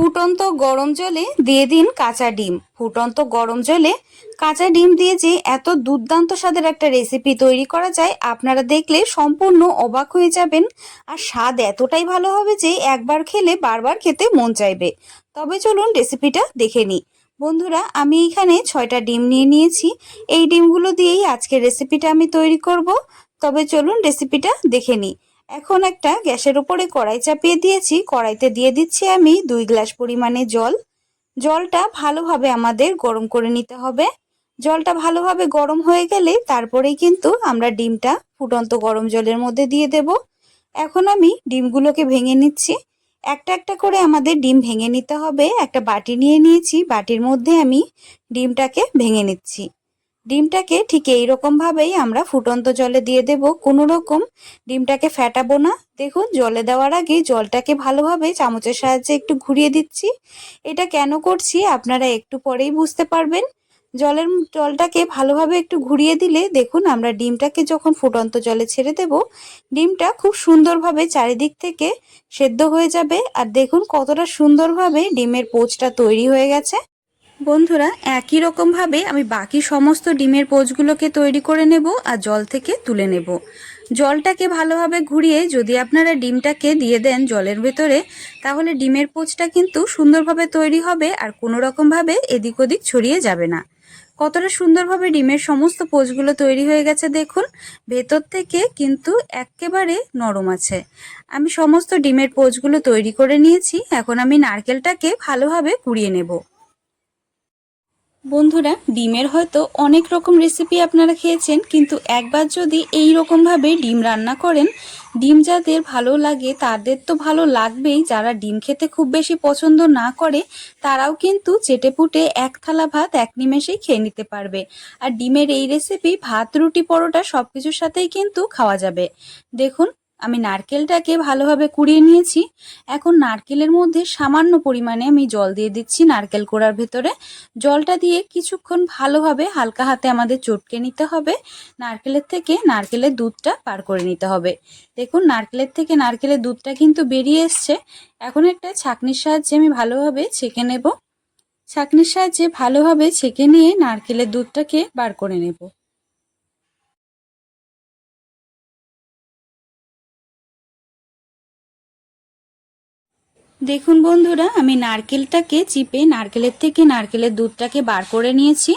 ফুটন্ত গরম জলে দিয়ে দিন কাঁচা ডিম। ফুটন্ত গরম জলে কাঁচা ডিম দিয়ে যে এত দুর্দান্ত স্বাদের একটা রেসিপি তৈরি করা যায়, আপনারা দেখলে সম্পূর্ণ অবাক হয়ে যাবেন। আর স্বাদ এতটাই ভালো হবে যে একবার খেলে বারবার খেতে মন চাইবে। তবে চলুন রেসিপিটা দেখে নিই। বন্ধুরা, আমি এখানে ছয়টা ডিম নিয়ে নিয়েছি। এই ডিমগুলো দিয়েই আজকের রেসিপিটা আমি তৈরি করব। তবে চলুন রেসিপিটা দেখে নিই। এখন একটা গ্যাসের উপরে কড়াই চাপিয়ে দিয়েছি। কড়াইতে দিয়ে দিচ্ছি আমি দুই গ্লাস পরিমাণে জল। জলটা ভালোভাবে আমাদের গরম করে নিতে হবে। জলটা ভালোভাবে গরম হয়ে গেলে তারপরেই কিন্তু আমরা ডিমটা ফুটন্ত গরম জলের মধ্যে দিয়ে দেব। এখন আমি ডিমগুলোকে ভেঙে নিচ্ছি। একটা একটা করে আমাদের ডিম ভেঙে নিতে হবে। একটা বাটি নিয়ে নিয়েছি। বাটির মধ্যে আমি ডিমটাকে ভেঙে নিচ্ছি। ডিমটাকে ঠিক এই ভাবেই আমরা ফুটন্ত জলে দিয়ে দেব। কোনো রকম ডিমটাকে ফ্যাটাবো না। দেখুন, জলে দেওয়ার আগে জলটাকে ভালোভাবে চামচের সাহায্যে একটু ঘুরিয়ে দিচ্ছি। এটা কেন করছি আপনারা একটু পরেই বুঝতে পারবেন। জলের জলটাকে ভালোভাবে একটু ঘুরিয়ে দিলে দেখুন, আমরা ডিমটাকে যখন ফুটন্ত জলে ছেড়ে দেব, ডিমটা খুব সুন্দরভাবে চারিদিক থেকে সেদ্ধ হয়ে যাবে। আর দেখুন, কতটা সুন্দরভাবে ডিমের পোচটা তৈরি হয়ে গেছে। বন্ধুরা, একই রকমভাবে আমি বাকি সমস্ত ডিমের পোচগুলোকে তৈরি করে নেব আর জল থেকে তুলে নেব। জলটাকে ভালোভাবে ঘুরিয়ে যদি আপনারা ডিমটাকে দিয়ে দেন জলের ভেতরে, তাহলে ডিমের পোচটা কিন্তু সুন্দরভাবে তৈরি হবে আর কোনো রকমভাবে এদিক ওদিক ছড়িয়ে যাবে না। কতটা সুন্দরভাবে ডিমের সমস্ত পোচগুলো তৈরি হয়ে গেছে দেখুন, ভেতর থেকে কিন্তু একেবারে নরম আছে। আমি সমস্ত ডিমের পোচগুলো তৈরি করে নিয়েছি, এখন আমি নারকেলটাকে ভালোভাবে কুড়িয়ে নেব। বন্ধুরা, ডিমের হয়তো অনেক রকম রেসিপি আপনারা খেয়েছেন, কিন্তু একবার যদি এই রকমভাবে ডিম রান্না করেন, ডিম যাদের ভালো লাগে, তাদের তো ভালো লাগবেই। যারা ডিম খেতে খুব বেশি পছন্দ না করে, তারাও কিন্তু চেটে পুটে এক থালা ভাত এক নিমেষেই খেয়ে নিতে পারবে। আর ডিমের এই রেসিপি ভাত, রুটি, পরোটা সব কিছুর সাথেই কিন্তু খাওয়া যাবে। দেখুন আমি নারকেলটাকে ভালোভাবে কুড়িয়ে নিয়েছি। এখন নারকেলের মধ্যে সামান্য পরিমাণে আমি জল দিয়ে দিচ্ছি নারকেল কোড়ার ভেতরে। জলটা দিয়ে কিছুক্ষণ ভালোভাবে হালকা হাতে আমাদের চটকে নিতে হবে। নারকেলের থেকে নারকেলের দুধটা পার করে নিতে হবে। দেখুন, নারকেলের থেকে নারকেলের দুধটা কিন্তু বেরিয়ে এসছে। এখন একটা ছাকনির সাহায্যে আমি ভালোভাবে ছেঁকে নেব। ছাকনির সাহায্যে ভালোভাবে ছেঁকে নিয়ে নারকেলের দুধটাকে বার করে নেব। দেখুন বন্ধুরা, আমি নারকেলটাকে চিপে নারকেলের থেকে নারকেলের দুধটাকে বার করে নিয়েছি।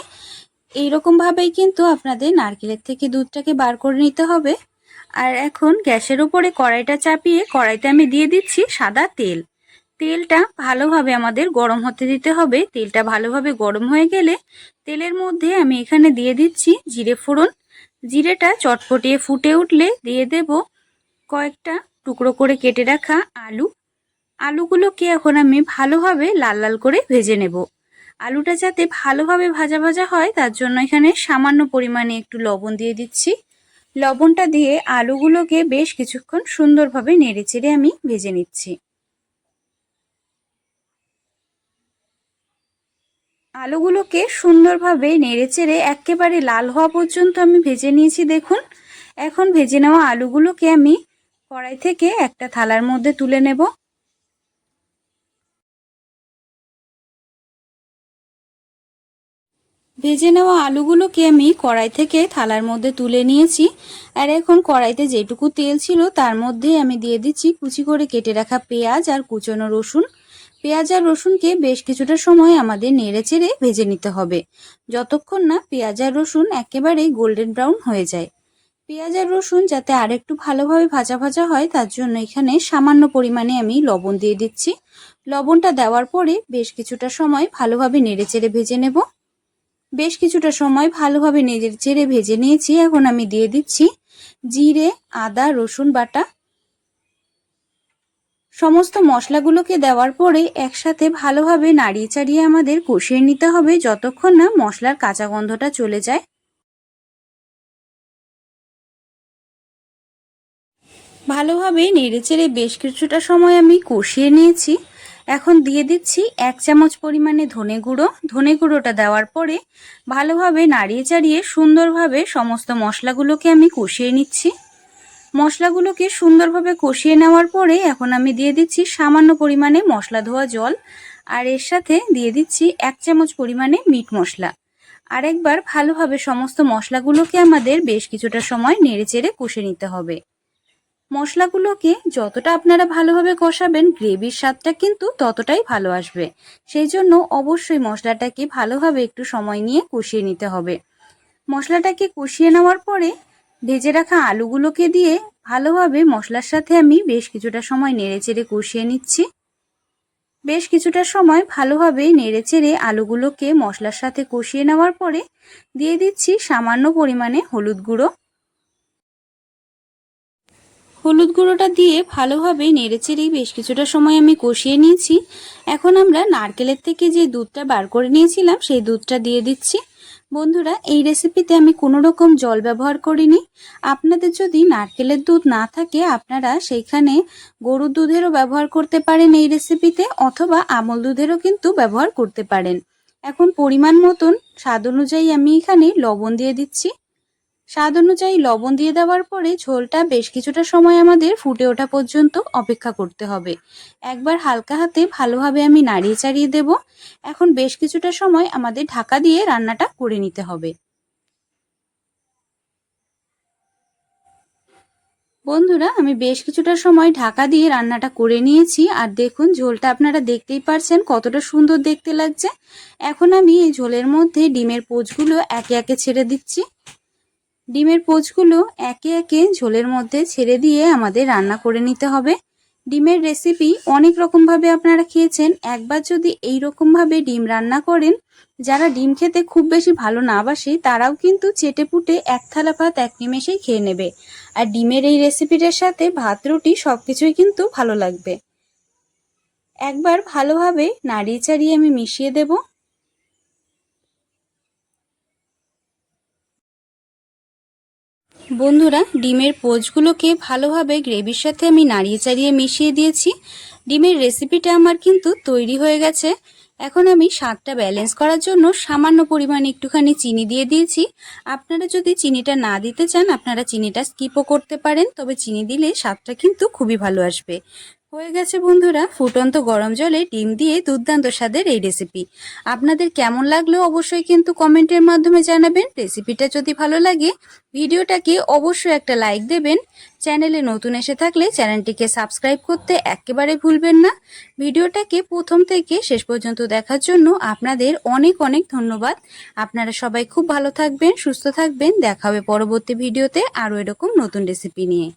এইরকমভাবেই কিন্তু আপনাদের নারকেলের থেকে দুধটাকে বার করে নিতে হবে। আর এখন গ্যাসের উপরে কড়াইটা চাপিয়ে কড়াইতে আমি দিয়ে দিচ্ছি সাদা তেল। তেলটা ভালোভাবে আমাদের গরম হতে দিতে হবে। তেলটা ভালোভাবে গরম হয়ে গেলে তেলের মধ্যে আমি এখানে দিয়ে দিচ্ছি জিরে ফোড়ন। জিরেটা চটপটিয়ে ফুটে উঠলে দিয়ে দেব কয়েকটা টুকরো করে কেটে রাখা আলু। আলুগুলোকে এখন আমি ভালোভাবে লাল লাল করে ভেজে নেব। আলুটা যাতে ভালোভাবে ভাজা ভাজা হয়, তার জন্য এখানে সামান্য পরিমাণে একটু লবণ দিয়ে দিচ্ছি। লবণটা দিয়ে আলুগুলোকে বেশ কিছুক্ষণ সুন্দরভাবে নেড়েচেড়ে আমি ভেজে নিচ্ছি। আলুগুলোকে সুন্দরভাবে নেড়েচেড়ে একেবারে লাল হওয়া পর্যন্ত আমি ভেজে নিয়েছি, দেখুন। এখন ভেজে নেওয়া আলুগুলোকে আমি কড়াই থেকে একটা থালার মধ্যে তুলে নেব। ভেজে নেওয়া আলুগুলোকে আমি কড়াই থেকে থালার মধ্যে তুলে নিয়েছি। আর এখন কড়াইতে যেটুকু তেল ছিল, তার মধ্যে আমি দিয়ে দিচ্ছি কুচি করে কেটে রাখা পেঁয়াজ আর কুচনো রসুন। পেঁয়াজ আর রসুনকে বেশ কিছুটা সময় আমাদের নেড়ে চেড়ে ভেজে নিতে হবে। যতক্ষণ না পেঁয়াজ আর রসুন একেবারেই গোল্ডেন ব্রাউন হয়ে যায়। পেঁয়াজ আর রসুন যাতে আরেকটু ভালোভাবে ভাজা ভাজা হয়, তার জন্য এখানে সামান্য পরিমাণে আমি লবণ দিয়ে দিচ্ছি। লবণটা দেওয়ার পরে বেশ কিছুটা সময় ভালোভাবে নেড়ে চেড়ে ভেজে নেব। বেশ কিছুটা সময় ভালোভাবে নেড়ে চেড়ে ভেজে নিয়েছি। এখন আমি দিয়ে দিচ্ছি জিরে, আদা, রসুন বাটা। সমস্ত মশলাগুলোকে দেওয়ার পরে একসাথে ভালোভাবে নাড়িয়ে চাড়িয়ে আমাদের কষিয়ে নিতে হবে যতক্ষণ না মশলার কাঁচা গন্ধটা চলে যায়। ভালোভাবে নেড়ে চেড়ে বেশ কিছুটা সময় আমি কষিয়ে নিয়েছি। এখন দিয়ে দিচ্ছি এক চামচ পরিমাণে ধনে গুঁড়ো। ধনে গুঁড়োটা দেওয়ার পরে ভালোভাবে নাড়িয়ে চাড়িয়ে সুন্দরভাবে সমস্ত মশলাগুলোকে আমি কষিয়ে নিচ্ছি। মশলাগুলোকে সুন্দরভাবে কষিয়ে নেওয়ার পরে এখন আমি দিয়ে দিচ্ছি সামান্য পরিমাণে মশলা ধোয়া জল। আর এর সাথে দিয়ে দিচ্ছি এক চামচ পরিমাণে মিট মশলা। আর একবার ভালোভাবে সমস্ত মশলাগুলোকে আমাদের বেশ কিছুটা সময় নেড়েচেড়ে কষে নিতে হবে। মশলাগুলোকে যতটা আপনারা ভালোভাবে কষাবেন, গ্রেভির স্বাদটা কিন্তু ততটাই ভালো আসবে। সেই জন্য অবশ্যই মশলাটাকে ভালোভাবে একটু সময় নিয়ে কষিয়ে নিতে হবে। মশলাটাকে কষিয়ে নেওয়ার পরে ভেজে রাখা আলুগুলোকে দিয়ে ভালোভাবে মশলার সাথে আমি বেশ কিছুটা সময় নেড়েচেড়ে কষিয়ে নিচ্ছি। বেশ কিছুটা সময় ভালোভাবে নেড়েচেড়ে আলুগুলোকে মশলার সাথে কষিয়ে নেওয়ার পরে দিয়ে দিচ্ছি সামান্য পরিমাণে হলুদ গুঁড়ো। হলুদ গুঁড়োটা দিয়ে ভালোভাবে নেড়েচেড়েই বেশ কিছুটা সময় আমি কষিয়ে নিয়েছি। এখন আমরা নারকেলের থেকে যে দুধটা বার করে নিয়েছিলাম, সেই দুধটা দিয়ে দিচ্ছি। বন্ধুরা, এই রেসিপিতে আমি কোনো রকম জল ব্যবহার করিনি। আপনাদের যদি নারকেলের দুধ না থাকে, আপনারা সেইখানে গরুর দুধেরও ব্যবহার করতে পারেন এই রেসিপিতে, অথবা আমল দুধেরও কিন্তু ব্যবহার করতে পারেন। এখন পরিমাণ মতন, স্বাদ অনুযায়ী আমি এখানে লবণ দিয়ে দিচ্ছি। স্বাদ অনুযায়ী লবণ দিয়ে দেওয়ার পরে ঝোলটা বেশ কিছুটা সময় আমাদের ফুটে ওঠা পর্যন্ত অপেক্ষা করতে হবে। একবার হালকা হাতে ভালোভাবে আমি নাড়িয়ে চাড়িয়ে দেব। এখন বেশ কিছুটা সময় আমাদের ঢাকা দিয়ে রান্নাটা করে নিতে হবে। বন্ধুরা, আমি বেশ কিছুটা সময় ঢাকা দিয়ে রান্নাটা করে নিয়েছি আর দেখুন ঝোলটা আপনারা দেখতেই পারছেন কতটা সুন্দর দেখতে লাগছে। এখন আমি এই ঝোলের মধ্যে ডিমের পোচগুলো একে একে ছেড়ে দিচ্ছি। ডিমের পোচগুলো একে একে ঝোলের মধ্যে ছেড়ে দিয়ে আমাদের রান্না করে নিতে হবে। ডিমের রেসিপি অনেক রকমভাবে আপনারা খেয়েছেন। একবার যদি এই রকমভাবে ডিম রান্না করেন, যারা ডিম খেতে খুব বেশি ভালো না বাসে, তারাও কিন্তু চেটে পুটে এক থালা ভাত, এক নিমেষেই খেয়ে নেবে। আর ডিমের এই রেসিপিটার সাথে ভাত, রুটি সব কিছুই কিন্তু ভালো লাগবে। একবার ভালোভাবে নাড়িয়ে চাড়িয়ে আমি মিশিয়ে দেবো। বন্ধুরা, ডিমের পোচগুলোকে ভালোভাবে গ্রেভির সাথে আমি নাড়িয়ে চাড়িয়ে মিশিয়ে দিয়েছি। ডিমের রেসিপিটা আমার কিন্তু তৈরি হয়ে গেছে। এখন আমি স্বাদটা ব্যালেন্স করার জন্য সামান্য পরিমাণে একটুখানি চিনি দিয়ে দিয়েছি। আপনারা যদি চিনিটা না দিতে চান, আপনারা চিনিটা স্কিপও করতে পারেন, তবে চিনি দিলে স্বাদটা কিন্তু খুবই ভালো আসবে। হয়ে গেছে বন্ধুরা। ফুটন্ত গরম জলে ডিম দিয়ে দুর্দান্ত স্বাদের এই রেসিপি আপনাদের কেমন লাগল অবশ্যই কিন্তু কমেন্টের মাধ্যমে জানাবেন। রেসিপিটা যদি ভালো লাগে, ভিডিওটাকে অবশ্যই একটা লাইক দেবেন। চ্যানেলে নতুন এসে থাকলে চ্যানেলটিকে সাবস্ক্রাইব করতে একেবারে ভুলবেন না। ভিডিওটাকে প্রথম থেকে শেষ পর্যন্ত দেখার জন্য আপনাদের অনেক অনেক ধন্যবাদ। আপনারা সবাই খুব ভালো থাকবেন, সুস্থ থাকবেন। দেখা হবে পরবর্তী ভিডিওতে আরও এরকম নতুন রেসিপি নিয়ে।